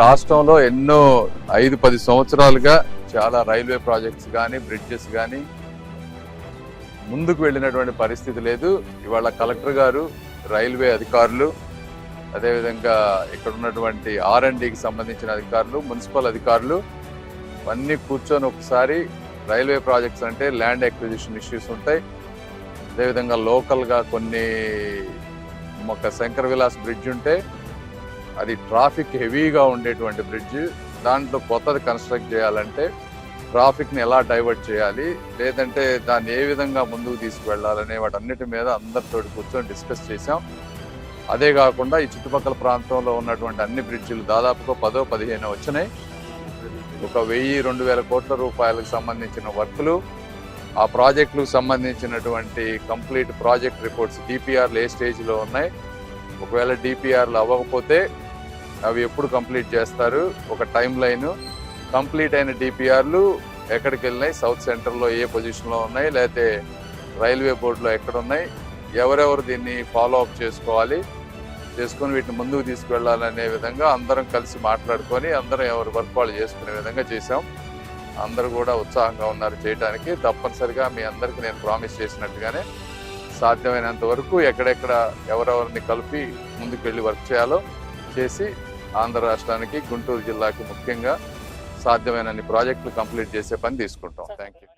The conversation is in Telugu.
రాష్ట్రంలో ఎన్నో ఐదు పది సంవత్సరాలుగా చాలా రైల్వే ప్రాజెక్ట్స్ కానీ బ్రిడ్జెస్ కానీ ముందుకు వెళ్ళినటువంటి పరిస్థితి లేదు. ఇవాళ కలెక్టర్ గారు రైల్వే అధికారులు అదేవిధంగా ఇక్కడ ఉన్నటువంటి ఆర్ అండ్ డికి సంబంధించిన అధికారులు మున్సిపల్ అధికారులు అన్నీ కూర్చొని ఒకసారి రైల్వే ప్రాజెక్ట్స్ అంటే ల్యాండ్ ఎక్విజిషన్ ఇష్యూస్ ఉంటాయి. అదేవిధంగా లోకల్గా కొన్ని ఒక శంకర్ విలాస్ బ్రిడ్జ్ ఉంటే అది ట్రాఫిక్ హెవీగా ఉండేటువంటి బ్రిడ్జ్ దాంట్లో కొత్తది కన్స్ట్రక్ట్ చేయాలంటే ట్రాఫిక్ని ఎలా డైవర్ట్ చేయాలి లేదంటే దాన్ని ఏ విధంగా ముందుకు తీసుకువెళ్ళాలనే వాటన్నిటి మీద అందరితో కూర్చొని డిస్కస్ చేశాం. అదే కాకుండా ఈ చుట్టుపక్కల ప్రాంతంలో ఉన్నటువంటి అన్ని బ్రిడ్జిలు దాదాపుగా పదో పదిహేను వచ్చినాయి. ఒక వెయ్యి రెండు వేల కోట్ల రూపాయలకు సంబంధించిన వర్కులు ఆ ప్రాజెక్టులకు సంబంధించినటువంటి కంప్లీట్ ప్రాజెక్ట్ రిపోర్ట్స్ డిపిఆర్లు ఏ స్టేజ్లో ఉన్నాయి. ఒకవేళ డిపిఆర్లు అవ్వకపోతే అవి ఎప్పుడు కంప్లీట్ చేస్తారు? ఒక టైం లైన్ కంప్లీట్ అయిన డిపిఆర్లు ఎక్కడికి వెళ్ళినాయి? సౌత్ సెంటర్లో ఏ పొజిషన్లో ఉన్నాయి? లేకపోతే రైల్వే బోర్డులో ఎక్కడ ఉన్నాయి ఎవరెవరు దీన్ని ఫాలో అప్ చేసుకోవాలి? చేసుకొని వీటిని ముందుకు తీసుకువెళ్ళాలనే విధంగా అందరం కలిసి మాట్లాడుకొని అందరం ఎవరి వర్క్ వాళ్ళు చేసుకునే విధంగా చేశాం. అందరూ కూడా ఉత్సాహంగా ఉన్నారు చేయడానికి తప్పనిసరిగా మీ అందరికీ నేను ప్రామిస్ చేసినట్టుగానే సాధ్యమైనంత వరకు ఎక్కడెక్కడ ఎవరెవరిని కలిపి ముందుకు వెళ్ళి వర్క్ చేయాలో చేసి ఆంధ్ర రాష్ట్రానికి గుంటూరు జిల్లాకి ముఖ్యంగా సాధ్యమైనన్ని ప్రాజెక్టులు కంప్లీట్ చేసే పని తీసుకుంటాం. Thank you